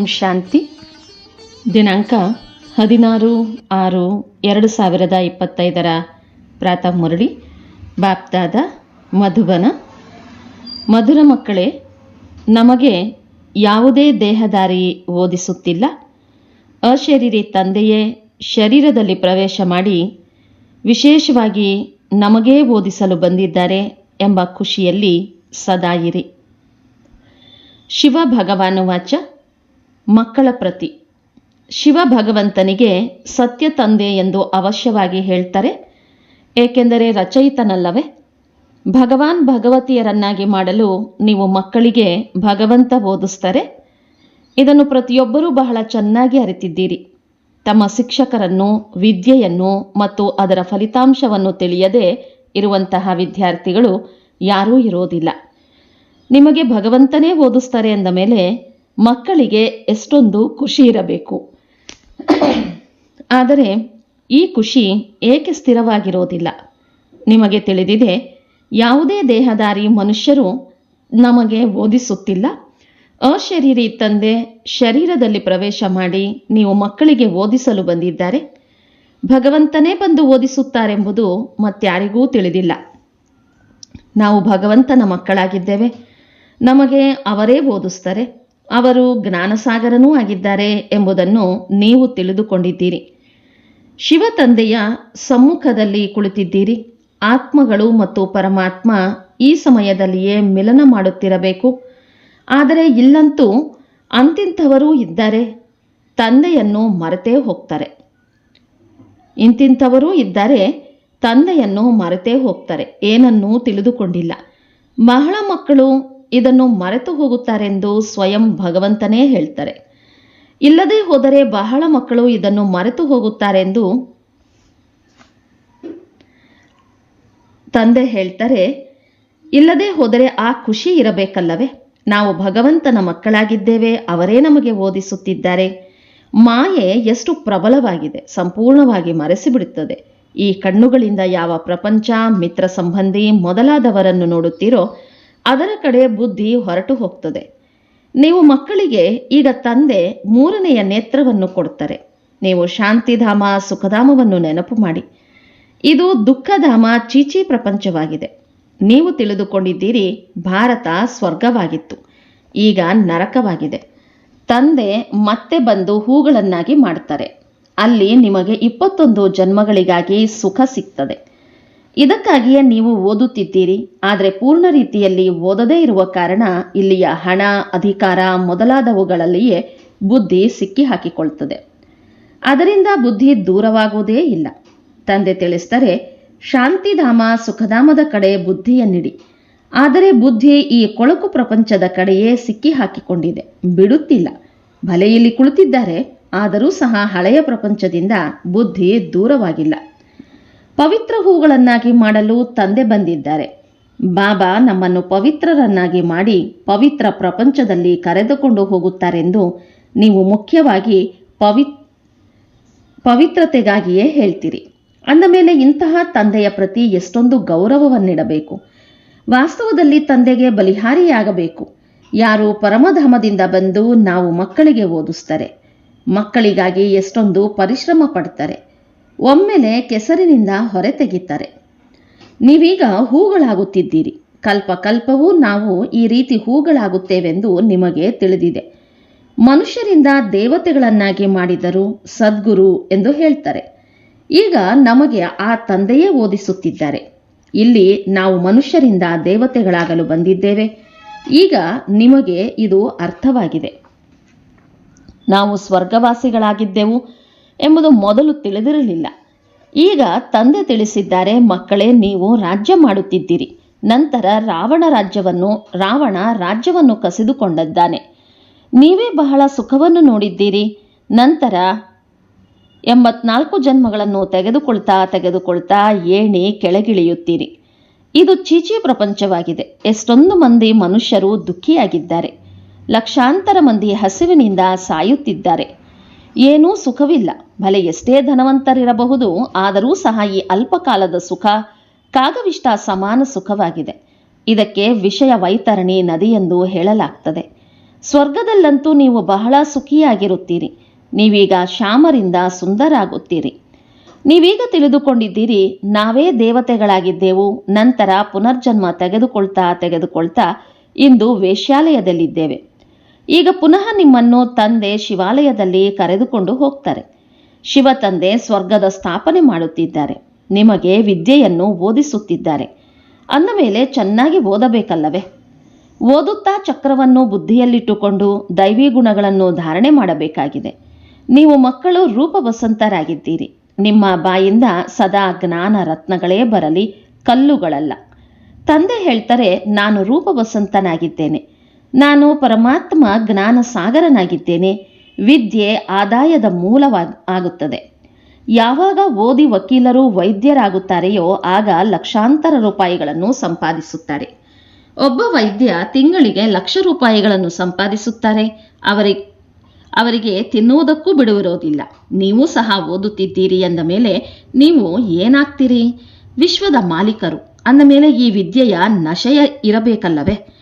ಓಂ ಶಾಂತಿ. ದಿನಾಂಕ ಹದಿನಾರು ಆರು ಎರಡು ಸಾವಿರದ ಇಪ್ಪತ್ತೈದರ ಪ್ರಾತಃ ಮುರಳಿ. ಬಾಪ್ದಾದ ಮಧುಬನ. ಮಧುರ ಮಕ್ಕಳೇ, ನಮಗೆ ಯಾವುದೇ ದೇಹದಾರಿ ಓದಿಸುತ್ತಿಲ್ಲ. ಅಶರೀರಿ ತಂದೆಯೇ, ಶರೀರದಲ್ಲಿ ಪ್ರವೇಶ ಮಾಡಿ ವಿಶೇಷವಾಗಿ ನಮಗೇ ಓದಿಸಲು ಬಂದಿದ್ದಾರೆ ಎಂಬ ಖುಷಿಯಲ್ಲಿ ಸದಾ ಇರಿ. ಶಿವ ಭಗವಾನುವಾಚ ಮಕ್ಕಳ ಪ್ರತಿ. ಶಿವ ಭಗವಂತನಿಗೆ ಸತ್ಯ ತಂದೆ ಎಂದು ಅವಶ್ಯವಾಗಿ ಹೇಳ್ತಾರೆ. ಏಕೆಂದರೆ ರಚಯಿತನಲ್ಲವೇ? ಭಗವಾನ್ ಭಗವತಿಯರನ್ನಾಗಿ ಮಾಡಲು ನೀವು ಮಕ್ಕಳಿಗೆ ಭಗವಂತ ಓದಿಸ್ತಾರೆ ಇದನ್ನು ಪ್ರತಿಯೊಬ್ಬರೂ ಬಹಳ ಚೆನ್ನಾಗಿ ಅರಿತಿದ್ದೀರಿ. ತಮ್ಮ ಶಿಕ್ಷಕರನ್ನು, ವಿದ್ಯೆಯನ್ನು ಮತ್ತು ಅದರ ಫಲಿತಾಂಶವನ್ನು ತಿಳಿಯದೆ ಇರುವಂತಹ ವಿದ್ಯಾರ್ಥಿಗಳು ಯಾರೂ ಇರೋದಿಲ್ಲ. ನಿಮಗೆ ಭಗವಂತನೇ ಓದಿಸ್ತಾರೆ ಎಂದ ಮೇಲೆ ಮಕ್ಕಳಿಗೆ ಎಷ್ಟೊಂದು ಖುಷಿ ಇರಬೇಕು. ಆದರೆ ಈ ಖುಷಿ ಏಕೆ ಸ್ಥಿರವಾಗಿರೋದಿಲ್ಲ? ನಿಮಗೆ ತಿಳಿದಿದೆ, ಯಾವುದೇ ದೇಹದಾರಿ ಮನುಷ್ಯರು ನಮಗೆ ಓದಿಸುತ್ತಿಲ್ಲ. ಅಶರೀರಿ ತಂದೆ ಶರೀರದಲ್ಲಿ ಪ್ರವೇಶ ಮಾಡಿ ನೀವು ಮಕ್ಕಳಿಗೆ ಓದಿಸಲು ಬಂದಿದ್ದಾರೆ. ಭಗವಂತನೇ ಬಂದು ಓದಿಸುತ್ತಾರೆಂಬುದು ಮತ್ತಾರಿಗೂ ತಿಳಿದಿಲ್ಲ. ನಾವು ಭಗವಂತನ ಮಕ್ಕಳಾಗಿದ್ದೇವೆ. ನಮಗೆ ಅವರೇ ಓದಿಸ್ತಾರೆ ಅವರು ಜ್ಞಾನಸಾಗರನೂ ಆಗಿದ್ದಾರೆ ಎಂಬುದನ್ನು ನೀವು ತಿಳಿದುಕೊಂಡಿದ್ದೀರಿ. ಶಿವ ತಂದೆಯ ಸಮ್ಮುಖದಲ್ಲಿ ಕುಳಿತಿದ್ದೀರಿ. ಆತ್ಮಗಳು ಮತ್ತು ಪರಮಾತ್ಮ ಈ ಸಮಯದಲ್ಲಿಯೇ ಮಿಲನ ಮಾಡುತ್ತಿರಬೇಕು. ಆದರೆ ಇಲ್ಲಂತೂ ಅಂತಿಂಥವರೂ ಇದ್ದಾರೆ ತಂದೆಯನ್ನು ಮರೆತೇ ಹೋಗ್ತಾರೆ. ಇಂತಿಂಥವರೂ ಇದ್ದಾರೆ ತಂದೆಯನ್ನು ಮರೆತೇ ಹೋಗ್ತಾರೆ. ಏನನ್ನೂ ತಿಳಿದುಕೊಂಡಿಲ್ಲ. ಬಹಳ ಮಕ್ಕಳು ಇದನ್ನು ಮರೆತು ಹೋಗುತ್ತಾರೆಂದು ಸ್ವಯಂ ಭಗವಂತನೇ ಹೇಳ್ತಾರೆ. ಇಲ್ಲದೆ ಹೋದರೆ ಬಹಳ ಮಕ್ಕಳು ಇದನ್ನು ಮರೆತು ಹೋಗುತ್ತಾರೆಂದು ತಂದೆ ಹೇಳ್ತಾರೆ, ಇಲ್ಲದೆ ಹೋದರೆ ಆ ಖುಷಿ ಇರಬೇಕಲ್ಲವೇ? ನಾವು ಭಗವಂತನ ಮಕ್ಕಳಾಗಿದ್ದೇವೆ, ಅವರೇ ನಮಗೆ ಓದಿಸುತ್ತಿದ್ದಾರೆ. ಮಾಯೆ ಎಷ್ಟು ಪ್ರಬಲವಾಗಿದೆ, ಸಂಪೂರ್ಣವಾಗಿ ಮರೆಸಿಬಿಡುತ್ತದೆ. ಈ ಕಣ್ಣುಗಳಿಂದ ಯಾವ ಪ್ರಪಂಚ ಮಿತ್ರ ಸಂಬಂಧಿ ಮೊದಲಾದವರನ್ನು ನೋಡುತ್ತೀರೋ ಅದರ ಕಡೆ ಬುದ್ಧಿ ಹೊರಟು ಹೋಗ್ತದೆ. ನೀವು ಮಕ್ಕಳಿಗೆ ಈಗ ತಂದೆ ಮೂರನೆಯ ನೇತ್ರವನ್ನು ಕೊಡ್ತಾರೆ ನೀವು ಶಾಂತಿಧಾಮ, ಸುಖಧಾಮವನ್ನು ನೆನಪು ಮಾಡಿ. ಇದು ದುಃಖಧಾಮ, ಚೀಚಿ ಪ್ರಪಂಚವಾಗಿದೆ. ನೀವು ತಿಳಿದುಕೊಂಡಿದ್ದೀರಿ, ಭಾರತ ಸ್ವರ್ಗವಾಗಿತ್ತು. ಈಗ ನರಕವಾಗಿದೆ. ತಂದೆ ಮತ್ತೆ ಬಂದು ಹೂಗಳನ್ನಾಗಿ ಮಾಡ್ತಾರೆ. ಅಲ್ಲಿ ನಿಮಗೆ ಇಪ್ಪತ್ತೊಂದು ಜನ್ಮಗಳಿಗಾಗಿ ಸುಖ ಸಿಗ್ತದೆ. ಇದಕ್ಕಾಗಿಯೇ ನೀವು ಓದುತ್ತಿದ್ದೀರಿ. ಆದರೆ ಪೂರ್ಣ ರೀತಿಯಲ್ಲಿ ಓದದೇ ಇರುವ ಕಾರಣ ಇಲ್ಲಿಯ ಹಣ, ಅಧಿಕಾರ ಮೊದಲಾದವುಗಳಲ್ಲಿಯೇ ಬುದ್ಧಿ ಸಿಕ್ಕಿ ಹಾಕಿಕೊಳ್ತದೆ ಅದರಿಂದ ಬುದ್ಧಿ ದೂರವಾಗುವುದೇ ಇಲ್ಲ. ತಂದೆ ತಿಳಿಸ್ತಾರೆ ಶಾಂತಿಧಾಮ ಸುಖಧಾಮದ ಕಡೆ ಬುದ್ಧಿಯನ್ನಿಡಿ ಆದರೆ ಬುದ್ಧಿ ಈ ಕೊಳಕು ಪ್ರಪಂಚದ ಕಡೆಯೇ ಸಿಕ್ಕಿ ಹಾಕಿಕೊಂಡಿದೆ ಬಿಡುತ್ತಿಲ್ಲ. ಭಲೆಯಲ್ಲಿ ಕುಳಿತಿದ್ದಾರೆ. ಆದರೂ ಸಹ ಹಳೆಯ ಪ್ರಪಂಚದಿಂದ ಬುದ್ಧಿ ದೂರವಾಗಿಲ್ಲ. ಪವಿತ್ರ ಹೂಗಳನ್ನಾಗಿ ಮಾಡಲು ತಂದೆ ಬಂದಿದ್ದಾರೆ. ಬಾಬಾ ನಮ್ಮನ್ನು ಪವಿತ್ರರನ್ನಾಗಿ ಮಾಡಿ ಪವಿತ್ರ ಪ್ರಪಂಚದಲ್ಲಿ ಕರೆದುಕೊಂಡು ಹೋಗುತ್ತಾರೆಂದು ನೀವು ಮುಖ್ಯವಾಗಿ ಪವಿ, ಪವಿತ್ರತೆಗಾಗಿಯೇ ಹೇಳ್ತೀರಿ. ಅಂದ ಮೇಲೆ ಇಂತಹ ತಂದೆಯ ಪ್ರತಿ ಎಷ್ಟೊಂದು ಗೌರವವನ್ನಿಡಬೇಕು. ವಾಸ್ತವದಲ್ಲಿ ತಂದೆಗೆ ಬಲಿಹಾರಿಯಾಗಬೇಕು. ಯಾರು ಪರಮಧಾಮದಿಂದ ಬಂದು ನಾವು ಮಕ್ಕಳಿಗೆ ಓದಿಸ್ತಾರೆ. ಮಕ್ಕಳಿಗಾಗಿ ಎಷ್ಟೊಂದು ಪರಿಶ್ರಮ ಪಡ್ತಾರೆ. ಒಮ್ಮೆಲೆ ಕೆಸರಿನಿಂದ ಹೊರೆ ತೆಗಿತಾರೆ ನೀವೀಗ ಹೂಗಳಾಗುತ್ತಿದ್ದೀರಿ. ಕಲ್ಪ ಕಲ್ಪವೂ ನಾವು ಈ ರೀತಿ ಹೂಗಳಾಗುತ್ತೇವೆಂದು ನಿಮಗೆ ತಿಳಿದಿದೆ. ಮನುಷ್ಯರಿಂದ ದೇವತೆಗಳನ್ನಾಗಿ ಮಾಡಿದರು ಸದ್ಗುರು ಎಂದು ಹೇಳ್ತಾರೆ. ಈಗ ನಮಗೆ ಆ ತಂದೆಯೇ ಓದಿಸುತ್ತಿದ್ದಾರೆ. ಇಲ್ಲಿ ನಾವು ಮನುಷ್ಯರಿಂದ ದೇವತೆಗಳಾಗಲು ಬಂದಿದ್ದೇವೆ. ಈಗ ನಿಮಗೆ ಇದು ಅರ್ಥವಾಗಿದೆ. ನಾವು ಸ್ವರ್ಗವಾಸಿಗಳಾಗಿದ್ದೆವು. ಎಂಬುದು ಮೊದಲು ತಿಳಿದಿರಲಿಲ್ಲ. ಈಗ ತಂದೆ ತಿಳಿಸಿದ್ದಾರೆ, ಮಕ್ಕಳೇ, ನೀವು ರಾಜ್ಯ ಮಾಡುತ್ತಿದ್ದೀರಿ. ನಂತರ ರಾವಣ ರಾಜ್ಯವನ್ನು ರಾವಣ ರಾಜ್ಯವನ್ನು ಕಸಿದುಕೊಂಡದ್ದಾನೆ. ನೀವೇ ಬಹಳ ಸುಖವನ್ನು ನೋಡಿದ್ದೀರಿ. ನಂತರ ಎಂಬತ್ನಾಲ್ಕು ಜನ್ಮಗಳನ್ನು ತೆಗೆದುಕೊಳ್ತಾ ತೆಗೆದುಕೊಳ್ತಾ ಏಣಿ ಕೆಳಗಿಳಿಯುತ್ತೀರಿ. ಇದು ಚೀಚಿ ಪ್ರಪಂಚವಾಗಿದೆ. ಎಷ್ಟೊಂದು ಮಂದಿ ಮನುಷ್ಯರು ದುಃಖಿಯಾಗಿದ್ದಾರೆ. ಲಕ್ಷಾಂತರ ಮಂದಿ ಹಸಿವಿನಿಂದ ಸಾಯುತ್ತಿದ್ದಾರೆ. ಏನೂ ಸುಖವಿಲ್ಲ. ಭಲೆ ಎಷ್ಟೇ ಧನವಂತರಿರಬಹುದು. ಆದರೂ ಸಹ ಈ ಅಲ್ಪಕಾಲದ ಸುಖ ಕಾಗವಿಷ್ಟ ಸಮಾನ ಸುಖವಾಗಿದೆ. ಇದಕ್ಕೆ ವಿಷಯ ವೈತರಣಿ ನದಿಯೆಂದು ಹೇಳಲಾಗ್ತದೆ. ಸ್ವರ್ಗದಲ್ಲಂತೂ ನೀವು ಬಹಳ ಸುಖಿಯಾಗಿರುತ್ತೀರಿ. ನೀವೀಗ ಶ್ಯಾಮರಿಂದ ಸುಂದರಾಗುತ್ತೀರಿ. ನೀವೀಗ ತಿಳಿದುಕೊಂಡಿದ್ದೀರಿ, ನಾವೇ ದೇವತೆಗಳಾಗಿದ್ದೆವು. ನಂತರ ಪುನರ್ಜನ್ಮ ತೆಗೆದುಕೊಳ್ತಾ ತೆಗೆದುಕೊಳ್ತಾ ಇಂದು ವೇಶ್ಯಾಲಯದಲ್ಲಿದ್ದೇವೆ. ಈಗ ಪುನಃ ನಿಮ್ಮನ್ನು ತಂದೆ ಶಿವಾಲಯದಲ್ಲಿ ಕರೆದುಕೊಂಡು ಹೋಗ್ತಾರೆ. ಶಿವ ತಂದೆ ಸ್ವರ್ಗದ ಸ್ಥಾಪನೆ ಮಾಡುತ್ತಿದ್ದಾರೆ. ನಿಮಗೆ ವಿದ್ಯೆಯನ್ನು ಓದಿಸುತ್ತಿದ್ದಾರೆ ಅಂದ ಮೇಲೆ ಚೆನ್ನಾಗಿ ಓದಬೇಕಲ್ಲವೇ? ಓದುತ್ತಾ ಚಕ್ರವನ್ನು ಬುದ್ಧಿಯಲ್ಲಿಟ್ಟುಕೊಂಡು ದೈವಿ ಗುಣಗಳನ್ನು ಧಾರಣೆ ಮಾಡಬೇಕಾಗಿದೆ. ನೀವು ಮಕ್ಕಳು ರೂಪವಸಂತರಾಗಿದ್ದೀರಿ. ನಿಮ್ಮ ಬಾಯಿಂದ ಸದಾ ಜ್ಞಾನ ರತ್ನಗಳೇ ಬರಲಿ, ಕಲ್ಲುಗಳಲ್ಲ. ತಂದೆ ಹೇಳ್ತಾರೆ, ನಾನು ರೂಪವಸಂತನಾಗಿದ್ದೇನೆ. ನಾನು ಪರಮಾತ್ಮ ಜ್ಞಾನ ಸಾಗರನಾಗಿದ್ದೇನೆ ವಿದ್ಯೆ ಆದಾಯದ ಮೂಲವಾಗಿ, ಆಗುತ್ತದೆ. ಯಾವಾಗ ಓದಿ ವಕೀಲರು ವೈದ್ಯರಾಗುತ್ತಾರೆಯೋ ಆಗ ಲಕ್ಷಾಂತರ ರೂಪಾಯಿಗಳನ್ನು ಸಂಪಾದಿಸುತ್ತಾರೆ. ಒಬ್ಬ ವೈದ್ಯ ತಿಂಗಳಿಗೆ ಲಕ್ಷ ರೂಪಾಯಿಗಳನ್ನು ಸಂಪಾದಿಸುತ್ತಾರೆ. ಅವರಿಗೆ ಅವರಿಗೆ ತಿನ್ನುವುದಕ್ಕೂ ಬಿಡುವಿರೋದಿಲ್ಲ. ನೀವು ಸಹ ಓದುತ್ತಿದ್ದೀರಿ ಎಂದ ಮೇಲೆ ನೀವು ಏನಾಗ್ತೀರಿ? ವಿಶ್ವದ ಮಾಲೀಕರು ಅಂದ ಮೇಲೆ ಈ ವಿದ್ಯೆಯ ನಶೆಯ ಇರಬೇಕಲ್ಲವೇ?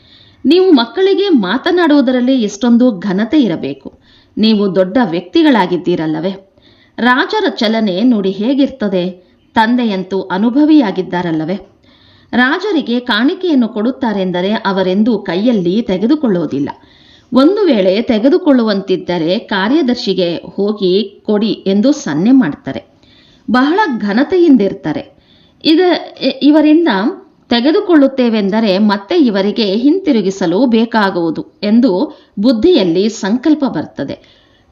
ನೀವು ಮಕ್ಕಳಿಗೆ ಮಾತನಾಡುವುದರಲ್ಲಿ ಎಷ್ಟೊಂದು ಘನತೆ ಇರಬೇಕು. ನೀವು ದೊಡ್ಡ ವ್ಯಕ್ತಿಗಳಾಗಿದ್ದೀರಲ್ಲವೇ? ರಾಜರ ಚಲನೆ ನೋಡಿ ಹೇಗಿರ್ತದೆ? ತಂದೆಯಂತೂ ಅನುಭವಿಯಾಗಿದ್ದಾರಲ್ಲವೇ? ರಾಜರಿಗೆ ಕಾಣಿಕೆಯನ್ನು ಕೊಡುತ್ತಾರೆಂದರೆ ಅವರೆಂದೂ ಕೈಯಲ್ಲಿ ತೆಗೆದುಕೊಳ್ಳುವುದಿಲ್ಲ. ಒಂದು ವೇಳೆ ತೆಗೆದುಕೊಳ್ಳುವಂತಿದ್ದರೆ ಕಾರ್ಯದರ್ಶಿಗೆ ಹೋಗಿ ಕೊಡಿ ಎಂದು ಸನ್ನೆ ಮಾಡ್ತಾರೆ. ಬಹಳ ಘನತೆಯಿಂದಿರ್ತಾರೆ. ಇದ ಇವರಿಂದ ತೆಗೆದುಕೊಳ್ಳುತ್ತೇವೆಂದರೆ ಮತ್ತೆ ಇವರಿಗೆ ಹಿಂತಿರುಗಿಸಲು ಬೇಕಾಗುವುದು ಎಂದು ಬುದ್ಧಿಯಲ್ಲಿ ಸಂಕಲ್ಪ ಬರ್ತದೆ.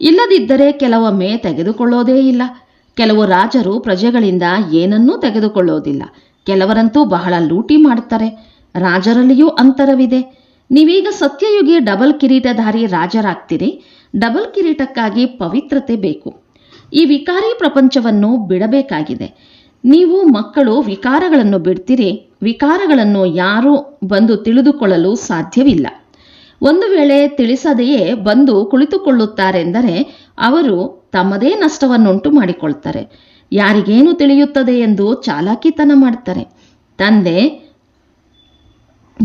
ಇಲ್ಲದಿದ್ದರೆ ಕೆಲವೊಮ್ಮೆ ತೆಗೆದುಕೊಳ್ಳೋದೇ ಇಲ್ಲ. ಕೆಲವು ರಾಜರು ಪ್ರಜೆಗಳಿಂದ ಏನನ್ನೂ ತೆಗೆದುಕೊಳ್ಳೋದಿಲ್ಲ. ಕೆಲವರಂತೂ ಬಹಳ ಲೂಟಿ ಮಾಡುತ್ತಾರೆ ರಾಜರಲ್ಲಿಯೂ ಅಂತರವಿದೆ. ನೀವೀಗ ಸತ್ಯಯುಗಿ ಡಬಲ್ ಕಿರೀಟಧಾರಿ ರಾಜರಾಗ್ತೀರಿ. ಡಬಲ್ ಕಿರೀಟಕ್ಕಾಗಿ ಪವಿತ್ರತೆ ಬೇಕು. ಈ ವಿಕಾರಿ ಪ್ರಪಂಚವನ್ನು ಬಿಡಬೇಕಾಗಿದೆ. ನೀವು ಮಕ್ಕಳು ವಿಕಾರಗಳನ್ನು ಬಿಡ್ತೀರಿ. ವಿಕಾರಗಳನ್ನು ಯಾರೂ ಬಂದು ತಿಳಿದುಕೊಳ್ಳಲು ಸಾಧ್ಯವಿಲ್ಲ. ಒಂದು ವೇಳೆ ತಿಳಿಸದೆಯೇ ಬಂದು ಕುಳಿತುಕೊಳ್ಳುತ್ತಾರೆಂದರೆ ಅವರು ತಮ್ಮದೇ ನಷ್ಟವನ್ನುಂಟು ಮಾಡಿಕೊಳ್ತಾರೆ. ಯಾರಿಗೇನು ತಿಳಿಯುತ್ತದೆ ಎಂದು ಚಾಲಾಕಿತನ ಮಾಡ್ತಾರೆ. ತಂದೆ,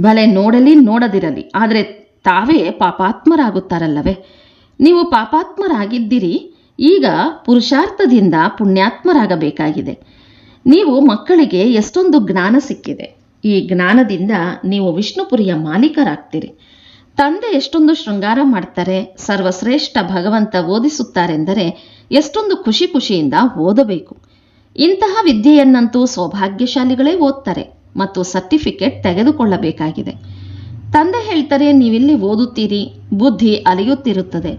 ಬಲೆ ನೋಡಲಿ, ನೋಡದಿರಲಿ. ಆದರೆ ತಾವೇ ಪಾಪಾತ್ಮರಾಗುತ್ತಾರಲ್ಲವೇ? ನೀವು ಪಾಪಾತ್ಮರಾಗಿದ್ದೀರಿ. ಈಗ ಪುರುಷಾರ್ಥದಿಂದ ಪುಣ್ಯಾತ್ಮರಾಗಬೇಕಾಗಿದೆ. ನೀವು ಮಕ್ಕಳಿಗೆ ಎಷ್ಟೊಂದು ಜ್ಞಾನ ಸಿಕ್ಕಿದೆ. ಈ ಜ್ಞಾನದಿಂದ ನೀವು ವಿಷ್ಣುಪುರಿಯ ಮಾಲೀಕರಾಗ್ತೀರಿ. ತಂದೆ ಎಷ್ಟೊಂದು ಶೃಂಗಾರ ಮಾಡ್ತಾರೆ, ಸರ್ವಶ್ರೇಷ್ಠ ಭಗವಂತ ಓದಿಸುತ್ತಾರೆಂದರೆ ಎಷ್ಟೊಂದು ಖುಷಿ ಖುಷಿಯಿಂದ ಓದಬೇಕು. ಇಂತಹ ವಿದ್ಯೆಯನ್ನಂತೂ ಸೌಭಾಗ್ಯಶಾಲಿಗಳೇ ಓದ್ತಾರೆ ಮತ್ತು ಸರ್ಟಿಫಿಕೇಟ್ ತೆಗೆದುಕೊಳ್ಳಬೇಕಾಗಿದೆ. ತಂದೆ ಹೇಳ್ತಾರೆ, ನೀವಿಲ್ಲಿ ಓದುತ್ತೀರಿ, ಬುದ್ಧಿ ಅಲಿಯುತ್ತಿರುತ್ತದೆ.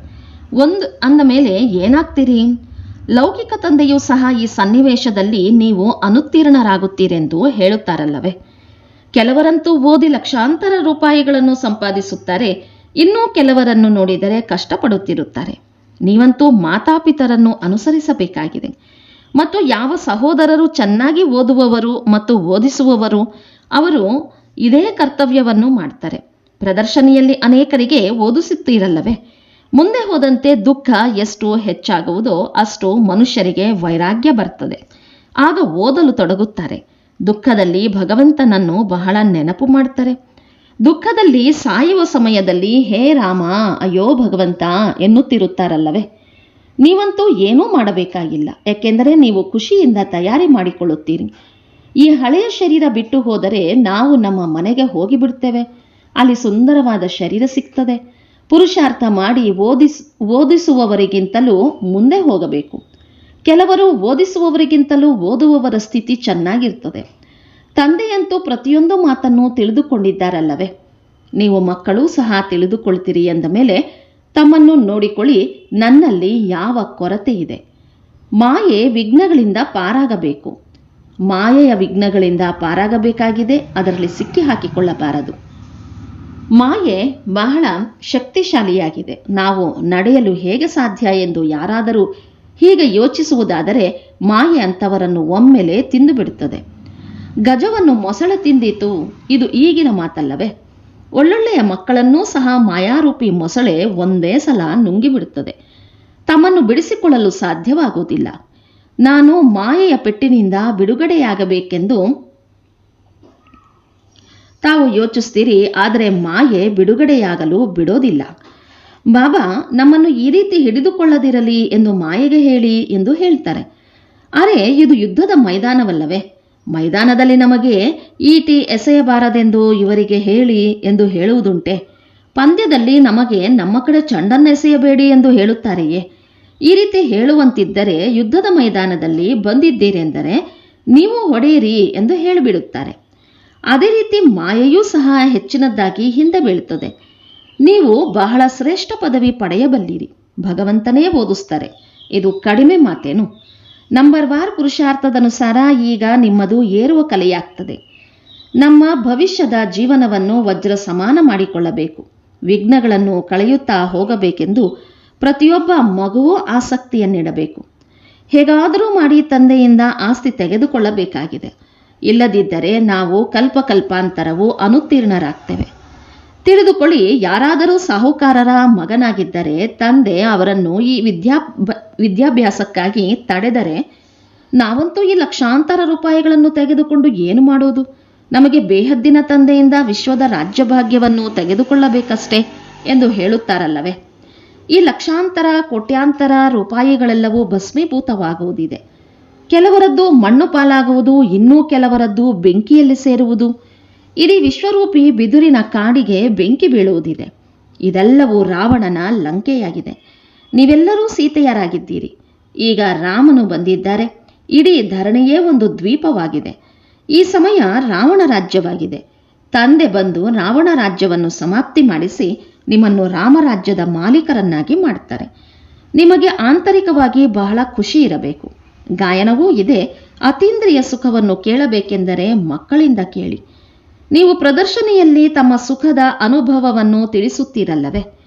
ಒಂದು ಅಂದ ಮೇಲೆ ಏನಾಗ್ತೀರಿ? ಲೌಕಿಕ ತಂದೆಯೂ ಸಹ ಈ ಸನ್ನಿವೇಶದಲ್ಲಿ ನೀವು ಅನುತ್ತೀರ್ಣರಾಗುತ್ತೀರೆಂದು ಹೇಳುತ್ತಾರಲ್ಲವೇ? ಕೆಲವರಂತೂ ಓದಿ ಲಕ್ಷಾಂತರ ರೂಪಾಯಿಗಳನ್ನು ಸಂಪಾದಿಸುತ್ತಾರೆ, ಇನ್ನೂ ಕೆಲವರನ್ನು ನೋಡಿದರೆ ಕಷ್ಟಪಡುತ್ತಿರುತ್ತಾರೆ. ನೀವಂತೂ ಮಾತಾಪಿತರನ್ನು ಅನುಸರಿಸಬೇಕಾಗಿದೆ. ಮತ್ತು ಯಾವ ಸಹೋದರರು ಚೆನ್ನಾಗಿ ಓದುವವರು ಮತ್ತು ಓದಿಸುವವರು, ಅವರು ಇದೇ ಕರ್ತವ್ಯವನ್ನು ಮಾಡ್ತಾರೆ. ಪ್ರದರ್ಶನಿಯಲ್ಲಿ ಅನೇಕರಿಗೆ ಓದಿಸುತ್ತೀರಲ್ಲವೇ? ಮುಂದೆ ಹೋದಂತೆ ದುಃಖ ಎಷ್ಟು ಹೆಚ್ಚಾಗುವುದೋ ಅಷ್ಟು ಮನುಷ್ಯರಿಗೆ ವೈರಾಗ್ಯ ಬರ್ತದೆ. ಆಗ ಓದಲು ತೊಡಗುತ್ತಾರೆ. ದುಃಖದಲ್ಲಿ ಭಗವಂತನನ್ನು ಬಹಳ ನೆನಪು ಮಾಡ್ತಾರೆ. ದುಃಖದಲ್ಲಿ ಸಾಯುವ ಸಮಯದಲ್ಲಿ, ಹೇ ರಾಮ, ಅಯ್ಯೋ ಭಗವಂತ ಎನ್ನುತ್ತಿರುತ್ತಾರಲ್ಲವೇ? ನೀವಂತೂ ಏನೂ ಮಾಡಬೇಕಾಗಿಲ್ಲ. ಯಾಕೆಂದರೆ ನೀವು ಖುಷಿಯಿಂದ ತಯಾರಿ ಮಾಡಿಕೊಳ್ಳುತ್ತೀರಿ. ಈ ಹಳೆಯ ಶರೀರ ಬಿಟ್ಟು ಹೋದರೆ ನಾವು ನಮ್ಮ ಮನೆಗೆ ಹೋಗಿಬಿಡ್ತೇವೆ. ಅಲ್ಲಿ ಸುಂದರವಾದ ಶರೀರ ಸಿಗ್ತದೆ. ಪುರುಷಾರ್ಥ ಮಾಡಿ ಓದಿಸ್, ಓದಿಸುವವರಿಗಿಂತಲೂ ಮುಂದೆ ಹೋಗಬೇಕು. ಕೆಲವರು ಓದಿಸುವವರಿಗಿಂತಲೂ ಓದುವವರ ಸ್ಥಿತಿ ಚೆನ್ನಾಗಿರ್ತದೆ. ತಂದೆಯಂತೂ ಪ್ರತಿಯೊಂದು ಮಾತನ್ನು ತಿಳಿದುಕೊಂಡಿದ್ದಾರಲ್ಲವೇ? ನೀವು ಮಕ್ಕಳೂ ಸಹ ತಿಳಿದುಕೊಳ್ತೀರಿ ಎಂದ ಮೇಲೆ ತಮ್ಮನ್ನು ನೋಡಿಕೊಳ್ಳಿ, ನನ್ನಲ್ಲಿ ಯಾವ ಕೊರತೆ ಇದೆ. ಮಾಯೆ ವಿಘ್ನಗಳಿಂದ ಪಾರಾಗಬೇಕು. ಮಾಯೆಯ ವಿಘ್ನಗಳಿಂದ ಪಾರಾಗಬೇಕಾಗಿದೆ, ಅದರಲ್ಲಿ ಸಿಕ್ಕಿ ಹಾಕಿಕೊಳ್ಳಬಾರದು ಮಾಯೆ ಬಹಳ ಶಕ್ತಿಶಾಲಿಯಾಗಿದೆ. ನಾವು ನಡೆಯಲು ಹೇಗೆ ಸಾಧ್ಯ ಎಂದು ಯಾರಾದರೂ ಹೀಗೆ ಯೋಚಿಸುವುದಾದರೆ ಮಾಯೆ ಅಂತವರನ್ನು ಒಮ್ಮೆಲೆ ತಿಂದು ಬಿಡುತ್ತದೆ ಗಜವನ್ನು ಮೊಸಳೆ ತಿಂದಿತು, ಇದು ಈಗಿನ ಮಾತಲ್ಲವೇ? ಒಳ್ಳೊಳ್ಳೆಯ ಮಕ್ಕಳನ್ನೂ ಸಹ ಮಾಯಾರೂಪಿ ಮೊಸಳೆ ಒಂದೇ ಸಲ ನುಂಗಿಬಿಡುತ್ತದೆ. ತಮ್ಮನ್ನು ಬಿಡಿಸಿಕೊಳ್ಳಲು ಸಾಧ್ಯವಾಗುವುದಿಲ್ಲ. ನಾನು ಮಾಯೆಯ ಪೆಟ್ಟಿನಿಂದ ಬಿಡುಗಡೆಯಾಗಬೇಕೆಂದು ತಾವು ಯೋಚಿಸ್ತೀರಿ, ಆದರೆ ಮಾಯೆ ಬಿಡುಗಡೆಯಾಗಲು ಬಿಡೋದಿಲ್ಲ. ಬಾಬಾ, ನಮ್ಮನ್ನು ಈ ರೀತಿ ಹಿಡಿದುಕೊಳ್ಳದಿರಲಿ ಎಂದು ಮಾಯೆಗೆ ಹೇಳಿ ಎಂದು ಹೇಳ್ತಾರೆ. ಅರೆ, ಇದು ಯುದ್ಧದ ಮೈದಾನವಲ್ಲವೇ? ಮೈದಾನದಲ್ಲಿ ನಮಗೆ ಈಟಿ ಎಸೆಯಬಾರದೆಂದು ಇವರಿಗೆ ಹೇಳಿ ಎಂದು ಹೇಳುವುದುಂಟೆ. ಪಂದ್ಯದಲ್ಲಿ ನಮಗೆ ನಮ್ಮ ಕಡೆ ಚಂಡನ್ನು ಎಸೆಯಬೇಡಿ ಎಂದು ಹೇಳುತ್ತಾರೆಯೇ? ಈ ರೀತಿ ಹೇಳುವಂತಿದ್ದರೆ ಯುದ್ಧದ ಮೈದಾನದಲ್ಲಿ ಬಂದಿದ್ದೀರೆಂದರೆ ನೀವು ಹೊಡೆಯಿರಿ ಎಂದು ಹೇಳಿಬಿಡುತ್ತಾರೆ. ಅದೇ ರೀತಿ ಮಾಯೆಯೂ ಸಹ ಹೆಚ್ಚಿನದ್ದಾಗಿ ಹಿಂದೆ ಬೀಳುತ್ತದೆ. ನೀವು ಬಹಳ ಶ್ರೇಷ್ಠ ಪದವಿ ಪಡೆಯಬಲ್ಲಿರಿ. ಭಗವಂತನೇ ಓದಿಸ್ತಾರೆ. ಇದು ಕಡಿಮೆ ಮಾತೇನು. ನಂಬರ್ ವಾರ್ ಪುರುಷಾರ್ಥದನುಸಾರ ಈಗ ನಿಮ್ಮದು ಏರುವ ಕಲೆಯಾಗ್ತದೆ. ನಮ್ಮ ಭವಿಷ್ಯದ ಜೀವನವನ್ನು ವಜ್ರ ಸಮಾನ ಮಾಡಿಕೊಳ್ಳಬೇಕು. ವಿಘ್ನಗಳನ್ನು ಕಳೆಯುತ್ತಾ ಹೋಗಬೇಕೆಂದು ಪ್ರತಿಯೊಬ್ಬ ಮಗುವೂ ಆಸಕ್ತಿಯನ್ನಿಡಬೇಕು. ಹೇಗಾದರೂ ಮಾಡಿ ತಂದೆಯಿಂದ ಆಸ್ತಿ ತೆಗೆದುಕೊಳ್ಳಬೇಕಾಗಿದೆ. ಇಲ್ಲದಿದ್ದರೆ ನಾವು ಕಲ್ಪಕಲ್ಪಾಂತರವು ಅನುತ್ತೀರ್ಣರಾಗ್ತೇವೆ. ತಿಳಿದುಕೊಳ್ಳಿ, ಯಾರಾದರೂ ಸಾಹುಕಾರರ ಮಗನಾಗಿದ್ದರೆ, ತಂದೆ ಅವರನ್ನು ಈ ವಿದ್ಯಾ ವಿದ್ಯಾಭ್ಯಾಸಕ್ಕಾಗಿ ತಡೆದರೆ, ನಾವಂತೂ ಈ ಲಕ್ಷಾಂತರ ರೂಪಾಯಿಗಳನ್ನು ತೆಗೆದುಕೊಂಡು ಏನು ಮಾಡೋದು? ನಮಗೆ ಬೇಹದ್ದಿನ ತಂದೆಯಿಂದ ವಿಶ್ವದ ರಾಜ್ಯಭಾಗ್ಯವನ್ನು ತೆಗೆದುಕೊಳ್ಳಬೇಕಷ್ಟೇ ಎಂದು ಹೇಳುತ್ತಾರಲ್ಲವೇ? ಈ ಲಕ್ಷಾಂತರ, ಕೋಟ್ಯಾಂತರ ರೂಪಾಯಿಗಳೆಲ್ಲವೂ ಭಸ್ಮೀಭೂತವಾಗುವುದಿದೆ. ಕೆಲವರದ್ದು ಮಣ್ಣು ಪಾಲಾಗುವುದು, ಇನ್ನೂ ಕೆಲವರದ್ದು ಬೆಂಕಿಯಲ್ಲಿ ಸೇರುವುದು. ಇಡೀ ವಿಶ್ವರೂಪಿ ಬಿದುರಿನ ಕಾಡಿಗೆ ಬೆಂಕಿ ಬೀಳುವುದಿದೆ. ಇದೆಲ್ಲವೂ ರಾವಣನ ಲಂಕೆಯಾಗಿದೆ. ನೀವೆಲ್ಲರೂ ಸೀತೆಯರಾಗಿದ್ದೀರಿ. ಈಗ ರಾಮನು ಬಂದಿದ್ದಾರೆ. ಇಡೀ ಧರಣಿಯೇ ಒಂದು ದ್ವೀಪವಾಗಿದೆ. ಈ ಸಮಯ ರಾವಣ ರಾಜ್ಯವಾಗಿದೆ. ತಂದೆ ಬಂದು ರಾವಣ ರಾಜ್ಯವನ್ನು ಸಮಾಪ್ತಿ ಮಾಡಿಸಿ ನಿಮ್ಮನ್ನು ರಾಮರಾಜ್ಯದ ಮಾಲೀಕರನ್ನಾಗಿ ಮಾಡ್ತಾರೆ. ನಿಮಗೆ ಆಂತರಿಕವಾಗಿ ಬಹಳ ಖುಷಿ ಇರಬೇಕು. ಗಾಯನವೂ ಇದೆ. ಅತೀಂದ್ರಿಯ ಸುಖವನ್ನು ಕೇಳಬೇಕೆಂದರೆ ಮಕ್ಕಳಿಂದ ಕೇಳಿ. ನೀವು ಪ್ರದರ್ಶನಿಯಲ್ಲಿ ತಮ್ಮ ಸುಖದ ಅನುಭವವನ್ನು ತಿಳಿಸುತ್ತೀರಲ್ಲವೇ?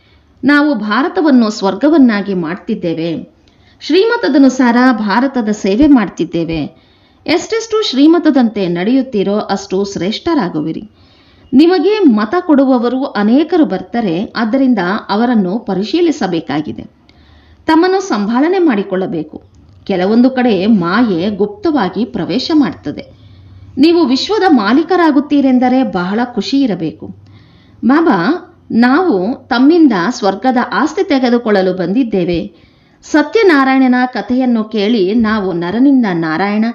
ನಾವು ಭಾರತವನ್ನು ಸ್ವರ್ಗವನ್ನಾಗಿ ಮಾಡ್ತಿದ್ದೇವೆ. ಶ್ರೀಮತದನುಸಾರ ಭಾರತದ ಸೇವೆ ಮಾಡ್ತಿದ್ದೇವೆ. ಎಷ್ಟೆಷ್ಟು ಶ್ರೀಮತದಂತೆ ನಡೆಯುತ್ತೀರೋ ಅಷ್ಟು ಶ್ರೇಷ್ಠರಾಗುವಿರಿ. ನಿಮಗೆ ಮತ ಕೊಡುವವರು ಅನೇಕರು ಬರ್ತಾರೆ, ಆದ್ದರಿಂದ ಅವರನ್ನು ಪರಿಶೀಲಿಸಬೇಕಾಗಿದೆ. ತಮ್ಮನ್ನು ಸಂಭಾಳನೆ ಮಾಡಿಕೊಳ್ಳಬೇಕು. ಕೆಲವೊಂದು ಕಡೆ ಮಾಯೆ ಗುಪ್ತವಾಗಿ ಪ್ರವೇಶ ಮಾಡ್ತದೆ. ನೀವು ವಿಶ್ವದ ಮಾಲೀಕರಾಗುತ್ತೀರೆಂದರೆ ಬಹಳ ಖುಷಿ ಇರಬೇಕು. ಬಾಬಾ, ನಾವು ತಮ್ಮಿಂದ ಸ್ವರ್ಗದ ಆಸ್ತಿ ತೆಗೆದುಕೊಳ್ಳಲು ಬಂದಿದ್ದೇವೆ. ಸತ್ಯನಾರಾಯಣನ ಕಥೆಯನ್ನು ಕೇಳಿ ನಾವು ನರನಿಂದ ನಾರಾಯಣ,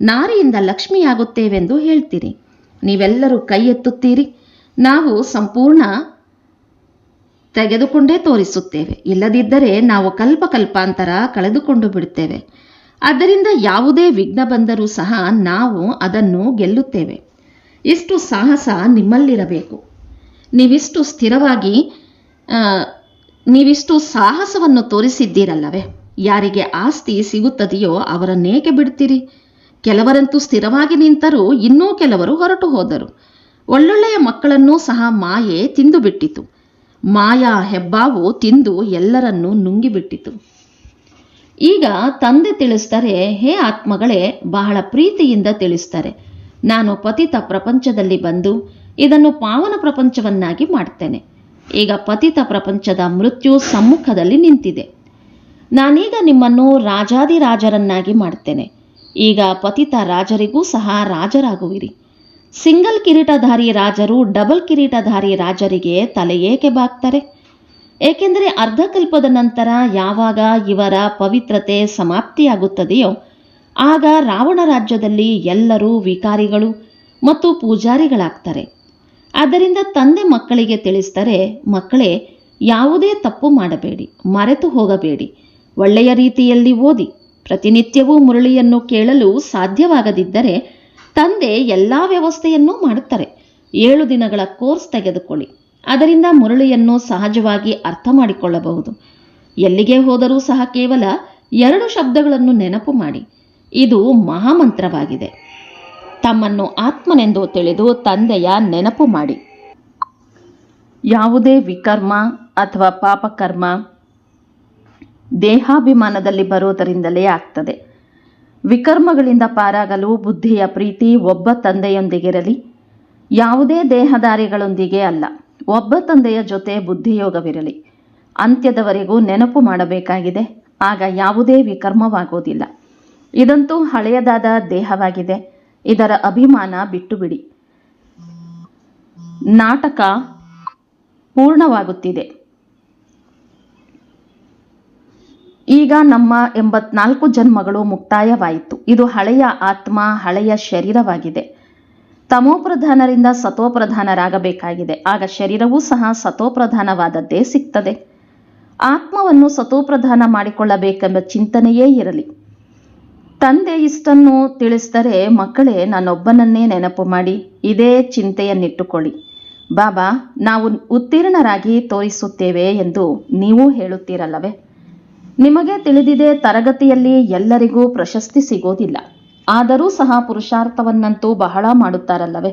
ನಾರಿಯಿಂದ ಲಕ್ಷ್ಮಿಯಾಗುತ್ತೇವೆಂದು ಹೇಳ್ತೀರಿ. ನೀವೆಲ್ಲರೂ ಕೈ ಎತ್ತುತ್ತೀರಿ ನಾವು ಸಂಪೂರ್ಣ ತೆಗೆದುಕೊಂಡೇ ತೋರಿಸುತ್ತೇವೆ. ಇಲ್ಲದಿದ್ದರೆ ನಾವು ಕಲ್ಪ ಕಲ್ಪಾಂತರ ಕಳೆದುಕೊಂಡು ಬಿಡುತ್ತೇವೆ. ಆದ್ದರಿಂದ ಯಾವುದೇ ವಿಘ್ನ ಬಂದರೂ ಸಹ ನಾವು ಅದನ್ನು ಗೆಲ್ಲುತ್ತೇವೆ. ಇಷ್ಟು ಸಾಹಸ ನಿಮ್ಮಲ್ಲಿರಬೇಕು. ನೀವಿಷ್ಟು ಸ್ಥಿರವಾಗಿ ನೀವಿಷ್ಟು ಸಾಹಸವನ್ನು ತೋರಿಸಿದ್ದೀರಲ್ಲವೇ? ಯಾರಿಗೆ ಆಸ್ತಿ ಸಿಗುತ್ತದೆಯೋ ಅವರನ್ನೇಕೆ ಬಿಡ್ತೀರಿ ಕೆಲವರಂತೂ ಸ್ಥಿರವಾಗಿ ನಿಂತರೂ ಇನ್ನೂ ಕೆಲವರು ಹೊರಟು ಹೋದರು. ಒಳ್ಳೊಳ್ಳೆಯ ಮಕ್ಕಳನ್ನೂ ಸಹ ಮಾಯೆ ತಿಂದು ಬಿಟ್ಟಿತು ಮಾಯಾ ಹೆಬ್ಬಾವು ತಿಂದು ಎಲ್ಲರನ್ನೂ ನುಂಗಿಬಿಟ್ಟಿತು. ಈಗ ತಂದೆ ತಿಳಿಸ್ತಾರೆ, ಹೇ ಆತ್ಮಗಳೇ, ಬಹಳ ಪ್ರೀತಿಯಿಂದ ತಿಳಿಸ್ತಾರೆ. ನಾನು ಪತಿತ ಪ್ರಪಂಚದಲ್ಲಿ ಬಂದು ಇದನ್ನು ಪಾವನ ಪ್ರಪಂಚವನ್ನಾಗಿ ಮಾಡ್ತೇನೆ. ಈಗ ಪತಿತ ಪ್ರಪಂಚದ ಮೃತ್ಯು ಸಮ್ಮುಖದಲ್ಲಿ ನಿಂತಿದೆ. ನಾನೀಗ ನಿಮ್ಮನ್ನು ರಾಜಾದಿರಾಜರನ್ನಾಗಿ ಮಾಡ್ತೇನೆ. ಈಗ ಪತಿತ ರಾಜರಿಗೂ ಸಹ ರಾಜರಾಗುವಿರಿ. ಸಿಂಗಲ್ ಕಿರೀಟಧಾರಿ ರಾಜರು ಡಬಲ್ ಕಿರೀಟಧಾರಿ ರಾಜರಿಗೆ ತಲೆ ಏಕೆ ಬಾಗ್ತಾರೆ? ಏಕೆಂದರೆ ಅರ್ಧಕಲ್ಪದ ನಂತರ ಯಾವಾಗ ಇವರ ಪವಿತ್ರತೆ ಸಮಾಪ್ತಿಯಾಗುತ್ತದೆಯೋ, ಆಗ ರಾವಣ ರಾಜ್ಯದಲ್ಲಿ ಎಲ್ಲರೂ ವಿಕಾರಿಗಳು ಮತ್ತು ಪೂಜಾರಿಗಳಾಗ್ತಾರೆ. ಆದ್ದರಿಂದ ತಂದೆ ಮಕ್ಕಳಿಗೆ ತಿಳಿಸ್ತಾರೆ ಮಕ್ಕಳೇ, ಯಾವುದೇ ತಪ್ಪು ಮಾಡಬೇಡಿ, ಮರೆತು ಹೋಗಬೇಡಿ, ಒಳ್ಳೆಯ ರೀತಿಯಲ್ಲಿ ಓದಿ, ಪ್ರತಿನಿತ್ಯವೂ ಮುರಳಿಯನ್ನು ಕೇಳಲು ಸಾಧ್ಯವಾಗದಿದ್ದರೆ ತಂದೆ ಎಲ್ಲ ವ್ಯವಸ್ಥೆಯನ್ನೂ ಮಾಡುತ್ತಾರೆ. ಏಳು ದಿನಗಳ ಕೋರ್ಸ್ ತೆಗೆದುಕೊಳ್ಳಿ. ಅದರಿಂದ ಮುರಳಿಯನ್ನು ಸಹಜವಾಗಿ ಅರ್ಥ ಮಾಡಿಕೊಳ್ಳಬಹುದು. ಎಲ್ಲಿಗೆ ಹೋದರೂ ಸಹ ಕೇವಲ ಎರಡು ಶಬ್ದಗಳನ್ನು ನೆನಪು ಮಾಡಿ. ಇದು ಮಹಾಮಂತ್ರವಾಗಿದೆ. ತಮ್ಮನ್ನು ಆತ್ಮನೆಂದು ತಿಳಿದು ತಂದೆಯ ನೆನಪು ಮಾಡಿ. ಯಾವುದೇ ವಿಕರ್ಮ ಅಥವಾ ಪಾಪಕರ್ಮ ದೇಹಾಭಿಮಾನದಲ್ಲಿ ಬರುವುದರಿಂದಲೇ ಆಗ್ತದೆ. ವಿಕರ್ಮಗಳಿಂದ ಪಾರಾಗಲು ಬುದ್ಧಿಯ ಪ್ರೀತಿ ಒಬ್ಬ ತಂದೆಯೊಂದಿಗಿರಲಿ, ಯಾವುದೇ ದೇಹದಾರಿಗಳೊಂದಿಗೆ ಅಲ್ಲ. ಒಬ್ಬ ತಂದೆಯ ಜೊತೆ ಬುದ್ಧಿಯೋಗವಿರಲಿ. ಅಂತ್ಯದವರೆಗೂ ನೆನಪು ಮಾಡಬೇಕಾಗಿದೆ. ಆಗ ಯಾವುದೇ ವಿಕರ್ಮವಾಗುವುದಿಲ್ಲ ಇದಂತೂ ಹಳೆಯದಾದ ದೇಹವಾಗಿದೆ. ಇದರ ಅಭಿಮಾನ ಬಿಟ್ಟು ಬಿಡಿ ನಾಟಕ ಪೂರ್ಣವಾಗುತ್ತಿದೆ. ಈಗ ನಮ್ಮ ಎಂಬತ್ನಾಲ್ಕು ಜನ್ಮಗಳು ಮುಕ್ತಾಯವಾಯಿತು. ಇದು ಹಳೆಯ ಆತ್ಮ, ಹಳೆಯ ಶರೀರವಾಗಿದೆ. ತಮೋಪ್ರಧಾನರಿಂದ ಸತೋಪ್ರಧಾನರಾಗಬೇಕಾಗಿದೆ. ಆಗ ಶರೀರವೂ ಸಹ ಸತೋಪ್ರಧಾನವಾದದ್ದೇ ಸಿಗ್ತದೆ. ಆತ್ಮವನ್ನು ಸತೋಪ್ರಧಾನ ಮಾಡಿಕೊಳ್ಳಬೇಕೆಂಬ ಚಿಂತನೆಯೇ ಇರಲಿ. ತಂದೆ ಇಷ್ಟನ್ನು ತಿಳಿಸಿದರೆ, ಮಕ್ಕಳೇ, ನಾನೊಬ್ಬನನ್ನೇ ನೆನಪು ಮಾಡಿ, ಇದೇ ಚಿಂತೆಯನ್ನಿಟ್ಟುಕೊಳ್ಳಿ. ಬಾಬಾ, ನಾವು ಉತ್ತೀರ್ಣರಾಗಿ ತೋರಿಸುತ್ತೇವೆ ಎಂದು ನೀವು ಹೇಳುತ್ತೀರಲ್ಲವೇ? ನಿಮಗೆ ತಿಳಿದಿದೆ, ತರಗತಿಯಲ್ಲಿ ಎಲ್ಲರಿಗೂ ಪ್ರಶಸ್ತಿ ಸಿಗೋದಿಲ್ಲ. ಆದರೂ ಸಹ ಪುರುಷಾರ್ಥವನ್ನಂತೂ ಬಹಳ ಮಾಡುತ್ತಾರಲ್ಲವೇ?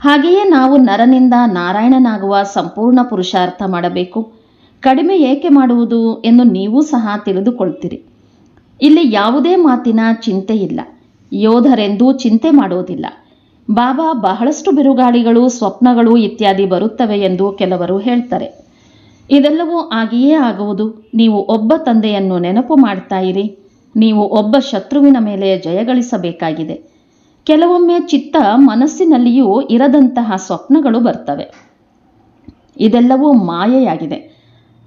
ಹಾಗೆಯೇ ನಾವು ನರನಿಂದ ನಾರಾಯಣನಾಗುವ ಸಂಪೂರ್ಣ ಪುರುಷಾರ್ಥ ಮಾಡಬೇಕು. ಕಡಿಮೆ ಏಕೆ ಮಾಡುವುದು ಎಂದು ನೀವು ಸಹ ತಿಳಿದುಕೊಳ್ತೀರಿ. ಇಲ್ಲಿ ಯಾವುದೇ ಮಾತಿನ ಚಿಂತೆ ಇಲ್ಲ. ಯೋಧರೆಂದೂ ಚಿಂತೆ ಮಾಡುವುದಿಲ್ಲ. ಬಾಬಾ ಬಹಳಷ್ಟು ಬಿರುಗಾಳಿಗಳು, ಸ್ವಪ್ನಗಳು ಇತ್ಯಾದಿ ಬರುತ್ತವೆ ಎಂದು ಕೆಲವರು ಹೇಳ್ತಾರೆ. ಇದೆಲ್ಲವೂ ಆಗಿಯೇ ಆಗುವುದು. ನೀವು ಒಬ್ಬ ತಂದೆಯನ್ನು ನೆನಪು ಮಾಡ್ತಾ ಇರಿ. ನೀವು ಒಬ್ಬ ಶತ್ರುವಿನ ಮೇಲೆ ಜಯಗಳಿಸಬೇಕಾಗಿದೆ ಕೆಲವೊಮ್ಮೆ ಚಿತ್ತ ಮನಸ್ಸಿನಲ್ಲಿಯೂ ಇರದಂತಹ ಸ್ವಪ್ನಗಳು ಬರ್ತವೆ. ಇದೆಲ್ಲವೂ ಮಾಯೆಯಾಗಿದೆ.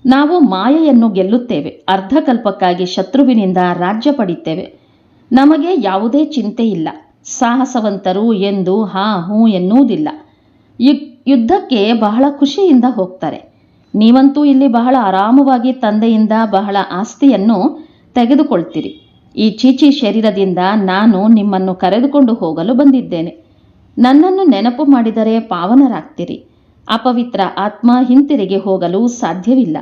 ನಾವು ಮಾಯೆಯನ್ನು ಗೆಲ್ಲುತ್ತೇವೆ. ಅರ್ಧಕಲ್ಪಕ್ಕಾಗಿ ಶತ್ರುವಿನಿಂದ ರಾಜ್ಯ ಪಡಿತೇವೆ ನಮಗೆ ಯಾವುದೇ ಚಿಂತೆ ಇಲ್ಲ. ಸಾಹಸವಂತರು ಎಂದು ಹಾ ಹೂ ಎನ್ನುವುದಿಲ್ಲ. ಯು- ಯುದ್ಧಕ್ಕೆ ಬಹಳ ಖುಷಿಯಿಂದ ಹೋಗ್ತಾರೆ. ನೀವಂತೂ ಇಲ್ಲಿ ಬಹಳ ಆರಾಮವಾಗಿ ತಂದೆಯಿಂದ ಬಹಳ ಆಸ್ತಿಯನ್ನು ತೆಗೆದುಕೊಳ್ತೀರಿ. ಈ ಚೀಚಿ ಶರೀರದಿಂದ ನಾನು ನಿಮ್ಮನ್ನು ಕರೆದುಕೊಂಡು ಹೋಗಲು ಬಂದಿದ್ದೇನೆ. ನನ್ನನ್ನು ನೆನಪು ಮಾಡಿದರೆ ಪಾವನರಾಗ್ತೀರಿ. ಅಪವಿತ್ರ ಆತ್ಮ ಹಿಂತಿರುಗಿ ಹೋಗಲು ಸಾಧ್ಯವಿಲ್ಲ.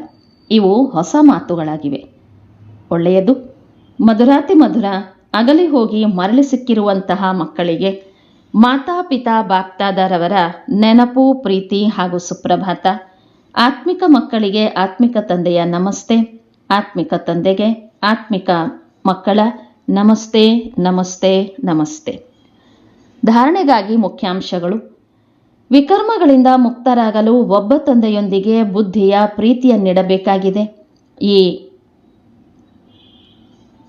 ಇವು ಹೊಸ ಮಾತುಗಳಾಗಿವೆ. ಒಳ್ಳೆಯದು. ಮಧುರಾತಿ ಮಧುರ, ಅಗಲಿ ಹೋಗಿ ಮರಳಿ ಸಿಕ್ಕಿರುವಂತಹ ಮಕ್ಕಳಿಗೆ ಮಾತಾಪಿತಾ ಬಾಪ್ತಾದರವರ ನೆನಪು, ಪ್ರೀತಿ ಹಾಗೂ ಸುಪ್ರಭಾತ. ಆತ್ಮಿಕ ಮಕ್ಕಳಿಗೆ ಆತ್ಮಿಕ ತಂದೆಯ ನಮಸ್ತೆ. ಆತ್ಮಿಕ ತಂದೆಗೆ ಆತ್ಮಿಕ ಮಕ್ಕಳ ನಮಸ್ತೆ ನಮಸ್ತೆ ನಮಸ್ತೆ. ಧಾರಣೆಗಾಗಿ ಮುಖ್ಯಾಂಶಗಳು. ವಿಕರ್ಮಗಳಿಂದ ಮುಕ್ತರಾಗಲು ಒಬ್ಬ ತಂದೆಯೊಂದಿಗೆ ಬುದ್ಧಿಯ ಪ್ರೀತಿಯನ್ನಿಡಬೇಕಾಗಿದೆ ಈ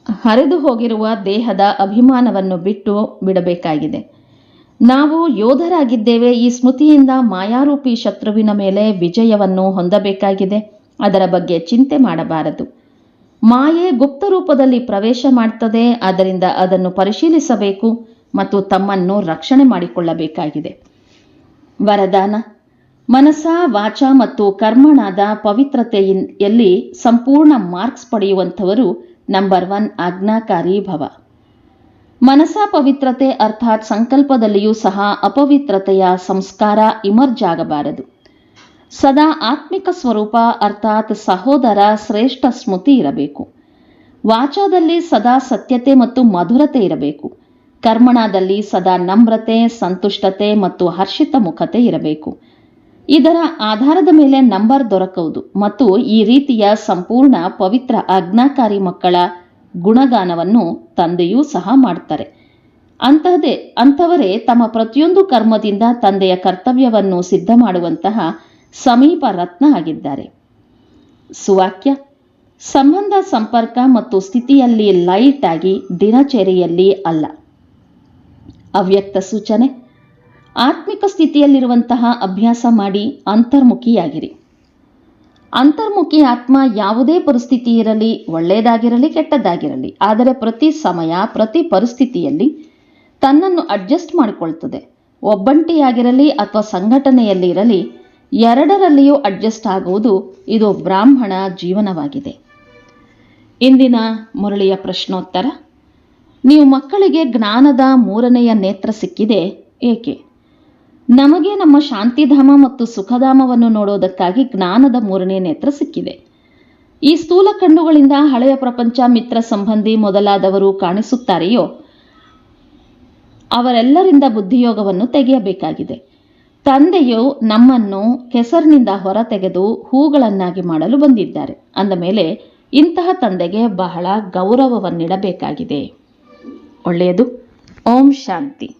ಹರಿದು ಹೋಗಿರುವ ದೇಹದ ಅಭಿಮಾನವನ್ನು ಬಿಟ್ಟು ಬಿಡಬೇಕಾಗಿದೆ. ನಾವು ಯೋಧರಾಗಿದ್ದೇವೆ, ಈ ಸ್ಮೃತಿಯಿಂದ ಮಾಯಾರೂಪಿ ಶತ್ರುವಿನ ಮೇಲೆ ವಿಜಯವನ್ನು ಹೊಂದಬೇಕಾಗಿದೆ. ಅದರ ಬಗ್ಗೆ ಚಿಂತೆ ಮಾಡಬಾರದು. ಮಾಯೆ ಗುಪ್ತ ರೂಪದಲ್ಲಿ ಪ್ರವೇಶ ಮಾಡ್ತದೆ ಆದ್ದರಿಂದ ಅದನ್ನು ಪರಿಶೀಲಿಸಬೇಕು ಮತ್ತು ತಮ್ಮನ್ನು ರಕ್ಷಣೆ ಮಾಡಿಕೊಳ್ಳಬೇಕಾಗಿದೆ. ವರದಾನ. ಮನಸ, ವಾಚ ಮತ್ತು ಕರ್ಮಣಾದ ಪವಿತ್ರತೆಯಲ್ಲಿ ಸಂಪೂರ್ಣ ಮಾರ್ಕ್ಸ್ ಪಡೆಯುವಂಥವರು ನಂಬರ್ ಒನ್ ಆಜ್ಞಾಕಾರಿ ಭವ. ಮನಸ ಪವಿತ್ರತೆ ಅರ್ಥಾತ್ ಸಂಕಲ್ಪದಲ್ಲಿಯೂ ಸಹ ಅಪವಿತ್ರತೆಯ ಸಂಸ್ಕಾರ ಇಮರ್ಜ್ ಆಗಬಾರದು ಸದಾ ಆತ್ಮಿಕ ಸ್ವರೂಪ ಅರ್ಥಾತ್ ಸಹೋದರ ಶ್ರೇಷ್ಠ ಸ್ಮೃತಿ ಇರಬೇಕು. ವಾಚಾದಲ್ಲಿ ಸದಾ ಸತ್ಯತೆ ಮತ್ತು ಮಧುರತೆ ಇರಬೇಕು. ಕರ್ಮಣದಲ್ಲಿ ಸದಾ ನಮ್ರತೆ, ಸಂತುಷ್ಟತೆ ಮತ್ತು ಹರ್ಷಿತ ಮುಖತೆ ಇರಬೇಕು. ಇದರ ಆಧಾರದ ಮೇಲೆ ನಂಬರ್ ದೊರಕುವುದು ಮತ್ತು ಈ ರೀತಿಯ ಸಂಪೂರ್ಣ ಪವಿತ್ರ ಆಜ್ಞಾಕಾರಿ ಮಕ್ಕಳ ಗುಣಗಾನವನ್ನು ತಂದೆಯೂ ಸಹ ಮಾಡ್ತಾರೆ. ಅಂತಹದೇ, ಅಂಥವರೇ ತಮ್ಮ ಪ್ರತಿಯೊಂದು ಕರ್ಮದಿಂದ ತಂದೆಯ ಕರ್ತವ್ಯವನ್ನು ಸಿದ್ಧ ಮಾಡುವಂತಹ ಸಮೀಪ ರತ್ನ ಆಗಿದ್ದಾರೆ. ಸುವಾಕ್ಯ, ಸಂಬಂಧ, ಸಂಪರ್ಕ ಮತ್ತು ಸ್ಥಿತಿಯಲ್ಲಿ ಲೈಟ್ ಆಗಿ ದಿನಚರಿಯಲ್ಲಿ ಅಲ್ಲ. ಅವ್ಯಕ್ತ ಸೂಚನೆ, ಆತ್ಮಿಕ ಸ್ಥಿತಿಯಲ್ಲಿರುವಂತಹ ಅಭ್ಯಾಸ ಮಾಡಿ ಅಂತರ್ಮುಖಿಯಾಗಿರಿ. ಅಂತರ್ಮುಖಿ ಆತ್ಮ ಯಾವುದೇ ಪರಿಸ್ಥಿತಿ ಇರಲಿ, ಒಳ್ಳೆಯದಾಗಿರಲಿ, ಕೆಟ್ಟದ್ದಾಗಿರಲಿ, ಆದರೆ ಪ್ರತಿ ಸಮಯ, ಪ್ರತಿ ಪರಿಸ್ಥಿತಿಯಲ್ಲಿ ತನ್ನನ್ನು ಅಡ್ಜಸ್ಟ್ ಮಾಡಿಕೊಳ್ತದೆ. ಒಬ್ಬಂಟಿಯಾಗಿರಲಿ ಅಥವಾ ಸಂಘಟನೆಯಲ್ಲಿ ಇರಲಿ, ಎರಡರಲ್ಲಿಯೂ ಅಡ್ಜಸ್ಟ್ ಆಗುವುದು ಇದು ಬ್ರಾಹ್ಮಣ ಜೀವನವಾಗಿದೆ. ಇಂದಿನ ಮುರಳಿಯ ಪ್ರಶ್ನೋತ್ತರ, ನೀವು ಮಕ್ಕಳಿಗೆ ಜ್ಞಾನದ ಮೂರನೆಯ ನೇತ್ರ ಸಿಕ್ಕಿದೆ ಏಕೆ? ನಮಗೆ ನಮ್ಮ ಶಾಂತಿಧಾಮ ಮತ್ತು ಸುಖಧಾಮವನ್ನು ನೋಡೋದಕ್ಕಾಗಿ ಜ್ಞಾನದ ಮೂರನೇ ನೇತ್ರ ಸಿಕ್ಕಿದೆ. ಈ ಸ್ಥೂಲ ಕಣ್ಣುಗಳಿಂದ ಹಳೆಯ ಪ್ರಪಂಚ, ಮಿತ್ರ ಸಂಬಂಧಿ ಮೊದಲಾದವರು ಕಾಣಿಸುತ್ತಾರೆಯೋ? ಅವರೆಲ್ಲರಿಂದ ಬುದ್ಧಿಯೋಗವನ್ನು ತೆಗೆಯಬೇಕಾಗಿದೆ. ತಂದೆಯು ನಮ್ಮನ್ನು ಕೆಸರಿನಿಂದ ಹೊರತೆಗೆದು ಹೂಗಳನ್ನಾಗಿ ಮಾಡಲು ಬಂದಿದ್ದಾರೆ. ಅಂದ ಮೇಲೆ, ಇಂತಹ ತಂದೆಗೆ ಬಹಳ ಗೌರವವನ್ನಿಡಬೇಕಾಗಿದೆ. ಒಳ್ಳೆಯದು. ಓಂ ಶಾಂತಿ.